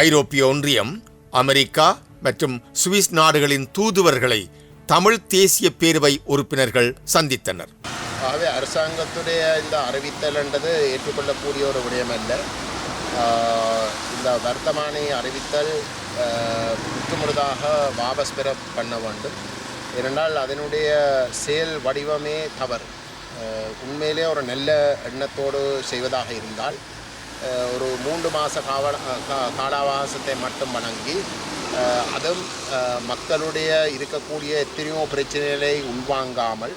ஐரோப்பிய ஒன்றியம் அமெரிக்கா மற்றும் சுவிஸ் நாடுகளின் தூதுவர்களை தமிழ் தேசிய பேரவை உறுப்பினர்கள் சந்தித்தனர். ஆகவே அரசாங்கத்துடைய இந்த அறிவித்தல் என்றது ஏற்றுக்கொள்ளக்கூடிய ஒரு விடயம் அல்ல இந்த வர்த்தமானி அறிவித்தல் முற்றுமுறதாக வாபஸ் பெற பண்ண வேண்டும். ஏனென்றால் அதனுடைய செயல் வடிவமே தவறு. உண்மையிலே ஒரு நல்ல எண்ணத்தோடு செய்வதாக இருந்தால் ஒரு மூன்று மாத காவல காலாவாசத்தை மட்டும் வணங்கி அதுவும் மக்களுடைய இருக்கக்கூடிய எத்தனையோ பிரச்சனைகளை உள்வாங்காமல்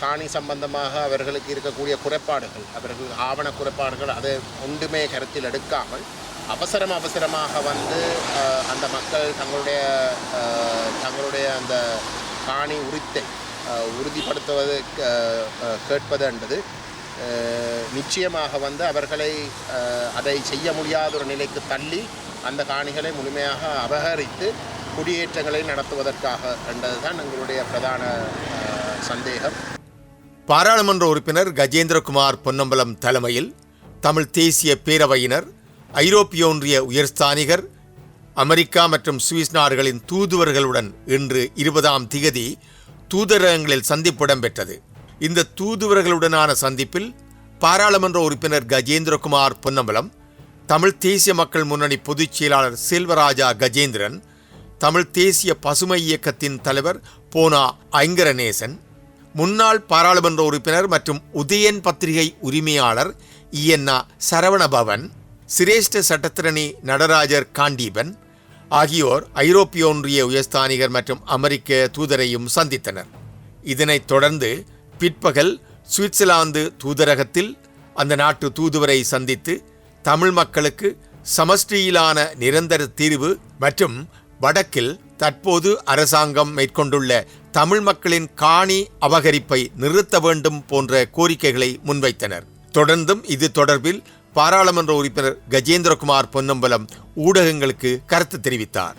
காணி சம்பந்தமாக அவர்களுக்கு இருக்கக்கூடிய குறைபாடுகள் அவர்கள் ஆவண குறைபாடுகள் அதை ஒன்றுமே கருத்தில் எடுக்காமல் அவசரம் அவசரமாக வந்து அந்த மக்கள் தங்களுடைய தங்களுடைய அந்த காணி உரித்தை உறுதிப்படுத்துவது கேட்பது என்பது நிச்சயமாக வந்து அவர்களை அதை செய்ய முடியாத ஒரு நிலைக்கு தள்ளி அந்த காணிகளை முழுமையாக அபகரித்து குடியேற்றங்களை நடத்துவதற்காக என்றதுதான் எங்களுடைய பிரதான சந்தேகம். பாராளுமன்ற உறுப்பினர் கஜேந்திரகுமார் பொன்னம்பலம் தலைமையில் தமிழ் தேசிய பேரவையினர் ஐரோப்பிய ஒன்றிய உயர்ஸ்தானிகர் அமெரிக்கா மற்றும் சுவிஸ் நாடுகளின் தூதுவர்களுடன் இன்று இருபதாம் திகதி தூதரகங்களில் சந்திப்பு இடம்பெற்றது. இந்த தூதுவர்களுடனான சந்திப்பில் பாராளுமன்ற உறுப்பினர் கஜேந்திரகுமார் பொன்னம்பலம் தமிழ் தேசிய மக்கள் முன்னணி பொதுச் செயலாளர் செல்வராஜா கஜேந்திரன் தமிழ் தேசிய பசுமை இயக்கத்தின் தலைவர் போனா ஐங்கரநேசன் முன்னாள் பாராளுமன்ற உறுப்பினர் மற்றும் உதயன் பத்திரிகை உரிமையாளர் இஎன்ஆ சரவணபவன் சிரேஷ்ட சட்டத்திரணி நடராஜர் காண்டீபன் ஆகியோர் ஐரோப்பிய ஒன்றிய உயர்ஸ்தானிகர் மற்றும் அமெரிக்க தூதரையும் சந்தித்தனர். இதனைத் தொடர்ந்து பிற்பகல் சுவிட்சர்லாந்து தூதரகத்தில் அந்த நாட்டு தூதுவரை சந்தித்து தமிழ் மக்களுக்கு சமஷ்டியிலான நிரந்தர தீர்வு மற்றும் வடக்கில் தற்போது அரசாங்கம் மேற்கொண்டுள்ள தமிழ் மக்களின் காணி அபகரிப்பை நிறுத்த வேண்டும் போன்ற கோரிக்கைகளை முன்வைத்தனர். தொடர்ந்தும் இது தொடர்பில் பாராளுமன்ற உறுப்பினர் கஜேந்திரகுமார் பொன்னம்பலம் ஊடகங்களுக்கு கருத்து தெரிவித்தார்.